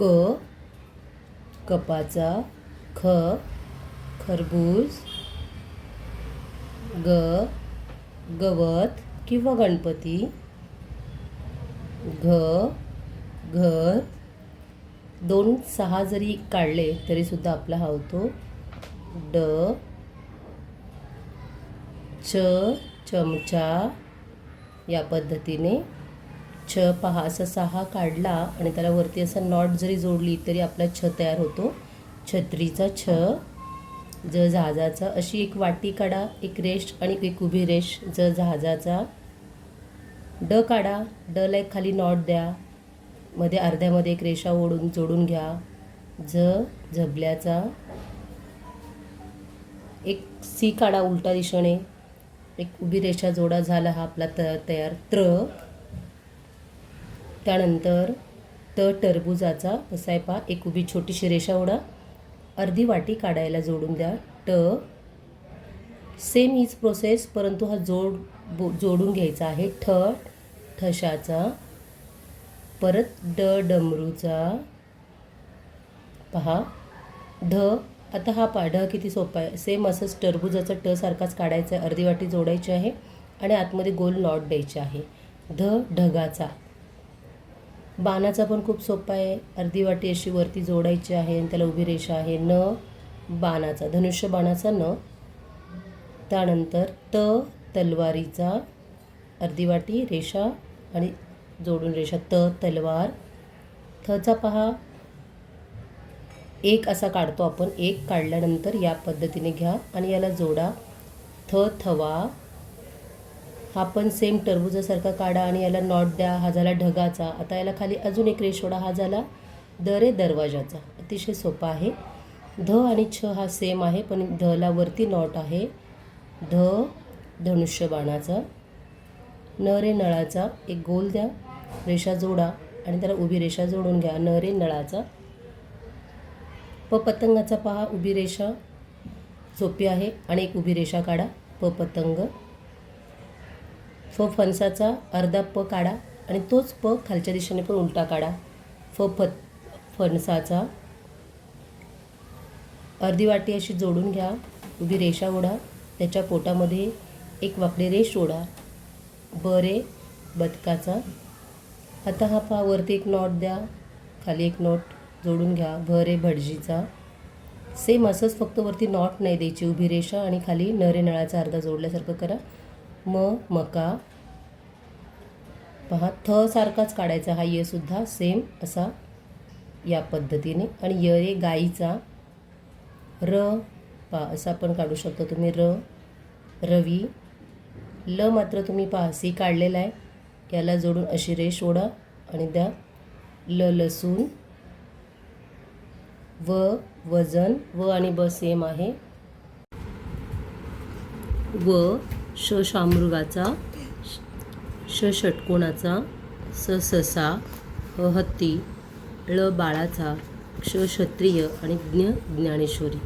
क कपाचा ख खरबूज ग गवत किंवा गणपती घ घर. दोन सहा जरी काढले तरीसुद्धा आपला हा होतो. ड च चमचा या पद्धतीने छ पहा असा सहा काढला आणि त्याला वरती असं नॉट जरी जोडली तरी आपला छ तयार होतो. छत्रीचा छ ज जहाजाचा अशी एक वाटी काढा एक रेष आणि एक उभी रेष. ज जहाजाचा ड काढा. डला एक खाली नॉट द्या. मध्ये अर्ध्यामध्ये एक रेषा ओढून जोडून घ्या. ज झबल्याचा एक सी काढा उलटा दिशेने. एक उभी रेषा जोडा झाला हा आपला त तयार. त्र त्यानंतर त टरबुजाचा कसा पहा एक उभी छोटीशी रेषा ओढा. अर्धी वाटी काढायला जोडून द्या. ट सेम हीच प्रोसेस परंतु हा जोड बो जोडून घ्यायचा आहे. ठ ठशाचा. परत ड डमरूचा. पहा. ढ आता हा पा ढ किती सोपा आहे. सेम असंच टरबुजाचा ट सारखाच काढायचा आहे. अर्धी वाटी जोडायची आहे. आणि आतमध्ये गोल नॉट द्यायचे आहे. ध ढगाचा. बाणाचा पण खूप सोपा आहे. अर्धी वाटी अशी वरती जोडायची आहे आणि त्याला उभी रेषा आहे. न बाणाचा धनुष्य बाणाचा न. त्यानंतर त तलवारीचा अर्धी वाटी रेषा आणि जोडून रेषा त तलवार. थचा पहा. एक असा काढतो आपण. एक काढल्यानंतर या पद्धतीने घ्या आणि याला जोडा. थ थवा. हा पण सेम टरबुजासारखा काढा आणि याला नॉट द्या हा झाला ढगाचा. आता याला खाली अजून एक रेष सोडा हा झाला दरे दरवाजाचा. अतिशय सोपा आहे. ध आणि छ हा सेम आहे पण धला वरती नॉट आहे. ध धनुष्य बाणाचा न रे नळाचा. एक गोल द्या रेषा जोडा आणि त्याला उभी रेषा जोडून घ्या. न रे नळाचा. प पतंगाचा पहा उभी रेषा. सोपी आहे. आणि एक उभी रेषा काढा. प पतंग. फ फणसाचा अर्धा प काढा आणि तोच प खालच्या दिशेने पण उलटा काढा. फ फत फणसाचा अर्धी वाटी अशी जोडून घ्या. उभी रेषा ओढा. त्याच्या पोटामध्ये एक वाकडी रेष ओढा. बरे बदकाचा. आता हा पहा वरती एक नॉट द्या. खाली एक नॉट जोडून घ्या. भरे भटजीचा. सेम असंच फक्त वरती नॉट नाही द्यायची. उभी रेषा आणि खाली नरे नळाचा अर्धा जोडल्यासारखं करा. म मका. पहा थ सारखाच काढायचा हा यसुद्धा सुद्धा सेम असा या पद्धतीने. आणि य रे गाईचा र पा असा पण काढू शकतो तुम्ही. र रवी. ल मात्र तुम्ही पहा सी काढलेला आहे. याला जोडून अशी रेष ओढा आणि द्या. ल लसूण. व वजन. व आणि ब सेम आहे. व श शामृगाचा श षटकोणाचा स ससा ह हत्ती ळ बाळाचा क्ष क्षत्रिय आणि ज्ञ ज्ञानेश्वरी.